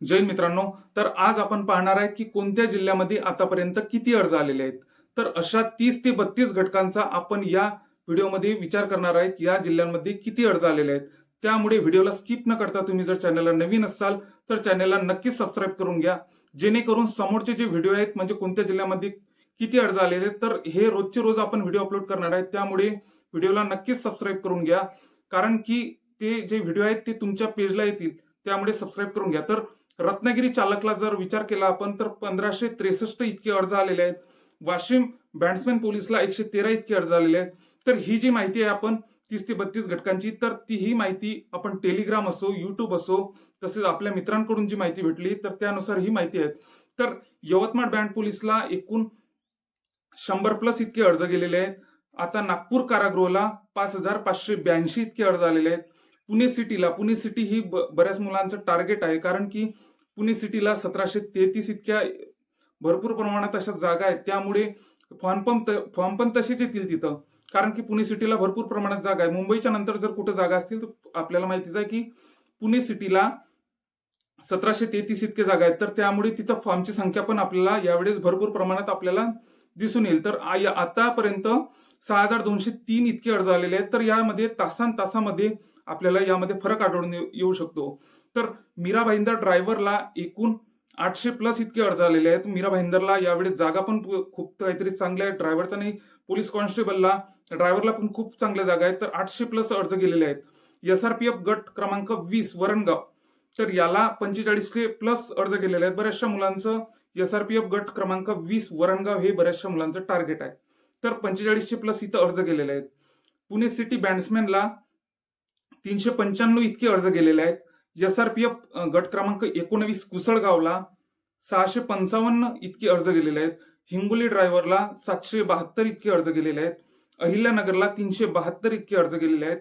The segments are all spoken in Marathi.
जैन मित्रांनो तर आज आपण पाहणार आहे की कोणत्या जिल्ह्यामध्ये आतापर्यंत किती अर्ज आलेले आहेत. तर अशा तीस ते बत्तीस घटकांचा आपण या व्हिडिओमध्ये विचार करणार आहेत. या जिल्ह्यांमध्ये किती अर्ज आलेले आहेत. त्यामुळे व्हिडिओला स्किप न करता तुम्ही जर चॅनलला नवीन असाल तर चॅनलला नक्कीच सबस्क्राईब करून घ्या. जेणेकरून समोरचे जे व्हिडिओ आहेत म्हणजे कोणत्या जिल्ह्यामध्ये किती अर्ज आलेले आहेत तर हे रोजचे रोज आपण व्हिडिओ अपलोड करणार आहेत. त्यामुळे व्हिडिओला नक्कीच सबस्क्राईब करून घ्या. कारण की ते जे व्हिडिओ आहेत ते तुमच्या पेजला येतील. त्यामुळे सबस्क्राईब करून घ्या. तर रत्नागिरी चालकला जर विचार केला आपण तर पंधराशे त्रेसष्ट इतके अर्ज आलेले आहेत. वाशिम बॅट्समॅन पोलीसला एकशे तेरा इतके अर्ज आलेले आहेत. तर ही जी माहिती आहे आपण तीस ते बत्तीस घटकांची तर ती ही माहिती आपण टेलिग्राम असो युट्यूब असो तसेच आपल्या मित्रांकडून जी माहिती भेटली तर त्यानुसार ही माहिती आहे. तर यवतमाळ बँड पोलीसला एकूण शंभर प्लस इतके अर्ज गेलेले आहेत. आता नागपूर कारागृहाला पाच हजार पाचशे ब्याऐंशी इतके अर्ज आलेले आहेत. पुणे सिटीला पुणे सिटी ही ब- बऱ्याच मुलांचं टार्गेट आहे. कारण की पुणे सिटीला सतराशे तेहतीस इतक्या भरपूर प्रमाणात अशा जागा आहेत. त्यामुळे फॉर्म पण त- फॉर्म पण तसेच येतील तिथं. कारण की पुणे सिटीला भरपूर प्रमाणात जागा आहे. मुंबईच्या नंतर जर कुठं जागा असतील तर आपल्याला माहितीच आहे की पुणे सिटीला सतराशे तेहतीस इतके जागा आहेत. तर त्यामुळे तिथं फॉर्मची संख्या पण आपल्याला यावेळेस भरपूर प्रमाणात आपल्याला दिसून येईल. तर आतापर्यंत सहा हजार दोनशे तीन इतके अर्ज आलेले आहेत. तर यामध्ये तासान तासामध्ये आपल्याला यामध्ये फरक आढळून येऊ येऊ शकतो. तर मीरा भाईंदर ड्रायव्हरला एकूण आठशे प्लस इतके अर्ज आलेले आहेत. मीरा भाईंदरला यावेळी जागा पण खूप काहीतरी चांगल्या आहेत ड्रायव्हरचा नाही पोलीस कॉन्स्टेबलला ड्रायव्हरला पण खूप चांगल्या जागा आहेत. तर आठशे प्लस अर्ज गेलेले आहेत. यस आर पी एफ गट क्रमांक वीस वरणगाव. तर याला पंचेचाळीसशे प्लस अर्ज गेलेले आहेत. बऱ्याचशा मुलांचं यस आर पी एफ गट क्रमांक वीस वरणगाव हे बऱ्याचशा मुलांचं टार्गेट आहे. तर पंचेचाळीसशे प्लस इथं अर्ज गेलेले आहेत. पुणे सिटी बॅट्समॅनला तीनशे पंच्याण्णव इतके अर्ज गेलेले आहेत. एसआरपीएफ गट क्रमांक एकोणवीस कुसळगावला सहाशे पंचावन्न इतके अर्ज गेलेले आहेत. हिंगोली ड्रायव्हरला सातशे बहात्तर इतके अर्ज गेलेले आहेत. अहिल्यानगरला तीनशे बहात्तर इतके अर्ज गेलेले आहेत.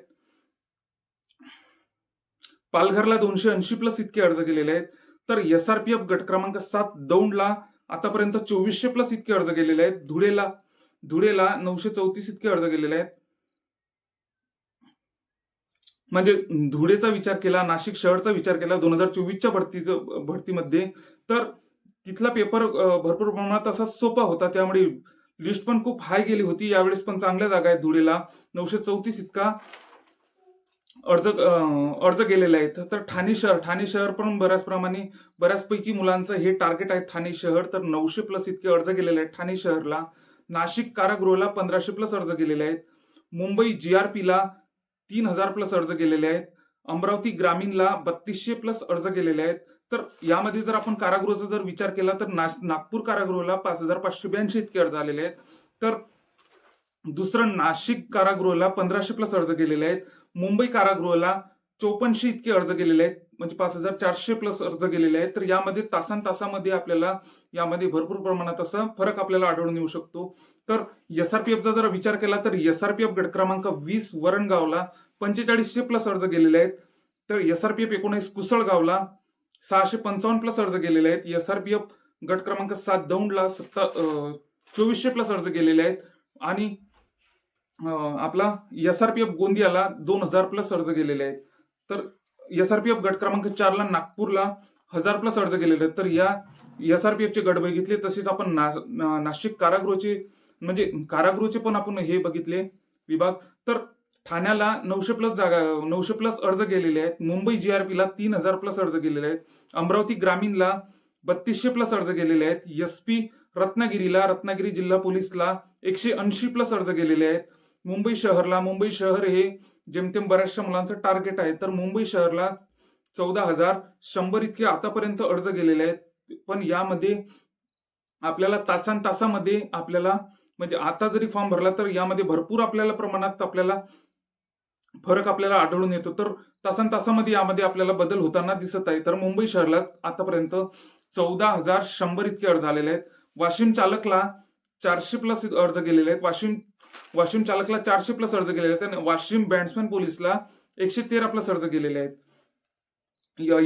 पालघरला दोनशे ऐंशी प्लस इतके अर्ज गेलेले आहेत. तर एसआरपीएफ गट क्रमांक सात दौंडला आतापर्यंत चोवीसशे प्लस इतके अर्ज गेलेले आहेत. धुळेला धुळेला नऊशे चौतीस इतके अर्ज गेलेले आहेत. म्हणजे धुळेचा विचार केला नाशिक शहरचा विचार केला दोन हजार चोवीसच्या भरतीचं भरतीमध्ये तर तिथला पेपर भरपूर प्रमाणात असा सोपा होता. त्यामुळे लिस्ट पण खूप हाय गेली होती. यावेळेस पण चांगल्या जागा आहेत धुळेला. नऊशे चौतीस इतका अर्ज अर्ज गेलेले आहेत. तर ठाणे शहर ठाणे शहर पण बऱ्याच प्रमाणे बऱ्याचपैकी मुलांचं हे टार्गेट आहे ठाणे शहर. तर नऊशे प्लस इतके अर्ज गेलेले आहेत ठाणे शहरला. नाशिक कारागृहाला पंधराशे प्लस अर्ज गेलेले आहेत. मुंबई जी आर पीला तीन हजार प्लस अर्ज केलेले आहेत. अमरावती ग्रामीणला बत्तीसशे प्लस अर्ज केलेले आहेत. तर यामध्ये जर आपण कारागृहाचा जर विचार केला तर नाश- नागपूर कारागृहाला पाच हजार पाचशे ब्याऐंशी इतके अर्ज आलेले आहेत. तर दुसरं नाशिक कारागृहाला पंधराशे प्लस अर्ज केलेले आहेत. मुंबई कारागृहाला चौपन्नशे इतके अर्ज केलेले आहेत. म्हणजे पाच हजार चारशे प्लस अर्ज गेलेले आहेत. तर यामध्ये तासान तासामध्ये आपल्याला यामध्ये भरपूर प्रमाणात असा फरक आपल्याला आढळून येऊ शकतो. तर एसआरपीएफचा जर विचार केला तर एसआरपीएफ गट क्रमांक वीस वरणगावला पंचेचाळीसशे प्लस अर्ज गेलेले आहेत. तर एसआरपीएफ एकोणीस कुसळगावला सहाशे पंचावन्न प्लस अर्ज गेलेले आहेत. एसआरपीएफ गट क्रमांक सात दौंडला सत्ता चोवीसशे प्लस अर्ज गेलेले आहेत. आणि आपला एसआरपीएफ गोंदियाला दोन हजार प्लस अर्ज गेलेले आहेत. तर एसआरपीएफ गट क्रमांक चारला नागपूरला हजार प्लस अर्ज गेलेले तर या एसआरपीएफचे गट बघितले तसेच आपण ना- ना- नाशिक कारागृहचे म्हणजे कारागृहचे पण आपण हे बघितले विभाग. तर ठाण्याला नऊशे प्लस जागा नऊशे प्लस अर्ज गेलेले आहेत. मुंबई जीआरपीला तीन हजार प्लस अर्ज गेलेले आहेत. अमरावती ग्रामीणला बत्तीसशे प्लस अर्ज गेलेले आहेत. एसपी रत्नागिरीला रत्नागिरी जिल्हा पोलीसला एकशे ऐंशी प्लस अर्ज गेलेले आहेत. मुंबई शहरला मुंबई शहर हे जेमतेम बऱ्याचशा मुलांचं टार्गेट आहे तर मुंबई शहरला चौदा हजार शंभर इतके आतापर्यंत अर्ज गेलेले आहेत. पण यामध्ये आपल्याला तासान तासामध्ये आपल्याला म्हणजे आता जरी फॉर्म भरला तर यामध्ये भरपूर आपल्याला प्रमाणात आपल्याला फरक आपल्याला आढळून येतो. तर तासन तासामध्ये यामध्ये आपल्याला बदल होताना दिसत आहे. तर मुंबई शहरला आतापर्यंत चौदा हजार शंभर इतके अर्ज आलेले आहेत. वाशिम चालकला चारशे प्लस अर्ज गेलेले आहेत. वाशिम वाशिम चालकला चारशे प्लस अर्ज गेलेले आहेत आणि वाशिम बॅट्समॅन पोलीसला एकशे तेरा प्लस अर्ज गेलेले आहेत.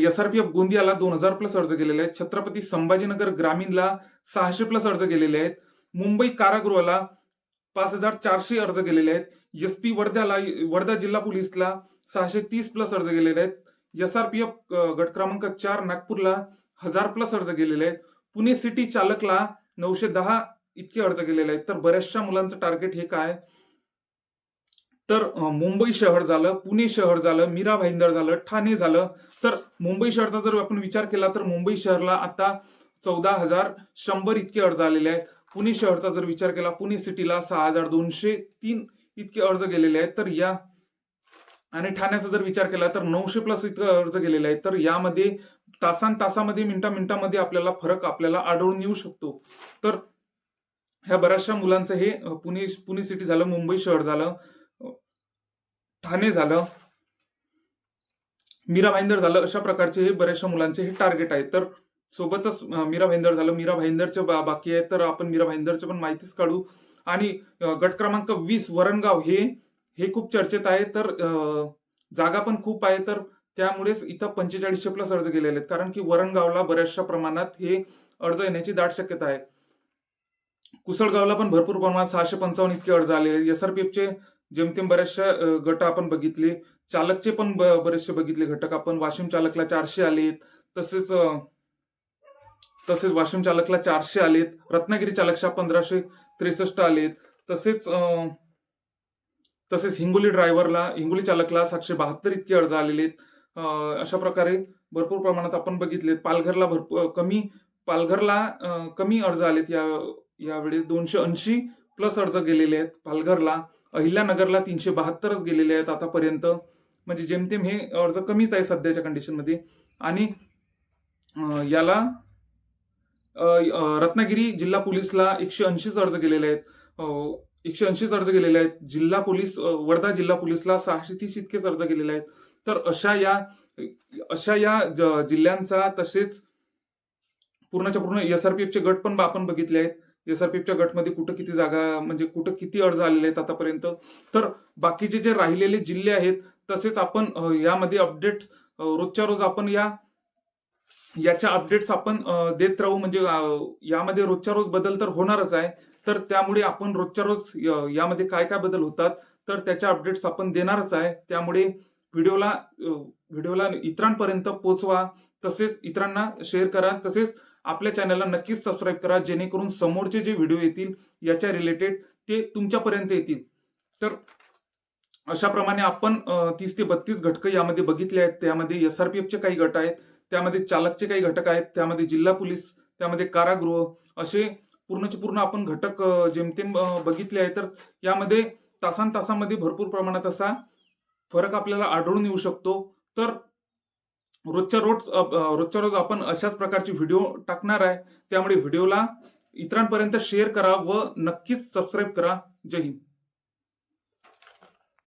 एसआरपीएफ गोंदियाला दोन हजार प्लस अर्ज गेलेले आहेत. छत्रपती संभाजीनगर ग्रामीणला सहाशे प्लस अर्ज गेलेले आहेत. मुंबई कारागृहाला पाच हजार चारशे अर्ज गेलेले आहेत. एसपी वर्ध्याला वर्धा जिल्हा पोलीसला सहाशे तीस प्लस अर्ज गेलेले आहेत. यस आर पी एफ गट क्रमांक चार नागपूरला हजार प्लस अर्ज गेलेले आहेत. पुणे सिटी चालकला नऊशे दहा इतके अर्ज केलेले आहेत तर बऱ्याचशा मुलांचं टार्गेट हे काय? तर मुंबई शहर झालं पुणे शहर झालं मीरा भाईंदर झालं ठाणे झालं. तर मुंबई शहरचा जर आपण विचार केला तर मुंबई शहरला आता चौदा हजार शंभर इतके अर्ज आलेले आहेत. पुणे शहरचा जर विचार केला पुणे सिटीला सहा हजार दोनशे तीन इतके अर्ज गेलेले आहेत. तर या आणि ठाण्याचा जर विचार केला तर नऊशे प्लस इतके अर्ज गेलेले आहेत. तर यामध्ये तासान तासामध्ये मिनिटा मिनिटामध्ये आपल्याला फरक आपल्याला आढळून येऊ शकतो. तर ह्या बऱ्याचशा मुलांचं हे पुणे पुणे सिटी झालं मुंबई शहर झालं ठाणे झालं मीरा भाईंदर झालं अशा प्रकारचे हे बऱ्याचशा मुलांचे हे टार्गेट आहे तर सोबतच मीरा भाईंदर झालं मीरा भाईंदरचे बा- बाकी आहे तर आपण मीरा भाईंदरचे पण माहितीच काढू. आणि गट क्रमांक वीस वरणगाव हे हे खूप चर्चेत आहे तर जागा पण खूप आहे तर त्यामुळेच इथं पंचेचाळीसशे प्लस अर्ज गेलेले आहेत. कारण की वरणगावला बऱ्याचशा प्रमाणात हे अर्ज येण्याची दाट शक्यता आहे. कुसळगावला पण भरपूर प्रमाणात सहाशे पंचावन्न इतके अर्ज आले. एसआरपीएफचे जेमतेम बऱ्याचशा गट आपण बघितले. चालकचे पण बरेचसे बघितले घटक. आपण वाशिम चालकला चारशे आलेत. तसेच तसेच वाशिम चालकला चारशे आलेत. रत्नागिरी चालकशा पंधराशे त्रेसष्ट आलेत. तसेच तसेच हिंगोली ड्रायव्हरला हिंगोली चालकला सातशे बहात्तर इतके अर्ज आलेले आहेत. अशा प्रकारे भरपूर प्रमाणात आपण बघितलेत. पालघरला भरपूर कमी पालघरला कमी अर्ज आलेत या यावेळेस दोनशे ऐंशी प्लस अर्ज गेलेले आहेत पालघरला. अहिल्यानगरला तीनशे बहात्तरच गेलेले आहेत आतापर्यंत. म्हणजे जेमतेम हे अर्ज कमीच आहे सध्याच्या कंडिशनमध्ये आणि याला रत्नागिरी जिल्हा पोलीसला एकशे ऐंशीच अर्ज गेलेले आहेत. एकशे ऐंशीच अर्ज गेलेले आहेत. जिल्हा पोलीस वर्धा जिल्हा पोलीसला सहाशे तीस इतकेच अर्ज गेलेले आहेत. तर अशा या अशा या जिल्ह्यांचा तसेच पूर्णच्या पूर्ण एसआरपीएफचे गट पण आपण बघितले आहेत. एसआरपीएफच्या गटमध्ये कुठं किती जागा म्हणजे कुठं किती अर्ज आलेले आहेत आतापर्यंत. तर बाकीचे जे राहिलेले जिल्हे आहेत तसेच आपण यामध्ये अपडेट रोजच्या रोज आपण या याच्या अपडेट्स आपण देत राहू. म्हणजे यामध्ये रोजच्या रोज बदल तर होणारच आहे. तर त्यामुळे आपण रोजच्या रोज यामध्ये काय काय बदल होतात तर त्याच्या अपडेट्स आपण देणारच आहे. त्यामुळे व्हिडिओला व्हिडिओला इतरांपर्यंत पोचवा तसेच इतरांना शेअर करा. तसेच आपल्या चॅनलला नक्कीच सबस्क्राईब करा जेणेकरून समोरचे जे व्हिडिओ येतील याच्या रिलेटेड ते तुमच्यापर्यंत येतील. तर अशाप्रमाणे आपण तीस ते बत्तीस घटकं यामध्ये बघितले आहेत. त्यामध्ये एस आर पी एफचे काही गट आहेत त्यामध्ये चालकचे काही घटक आहेत त्यामध्ये जिल्हा पोलीस त्यामध्ये कारागृह असे पूर्णचे पूर्ण आपण घटक जेमतेम बघितले आहे तर यामध्ये तासान तासामध्ये भरपूर प्रमाणात असा फरक आपल्याला आढळून येऊ शकतो. तर रोजच्या रोज रोजच्या रोज आपण अशाच प्रकारचे व्हिडिओ टाकणार आहे. त्यामुळे व्हिडिओला इतरांपर्यंत शेअर करा व नक्कीच सबस्क्राईब करा. जय हिंद.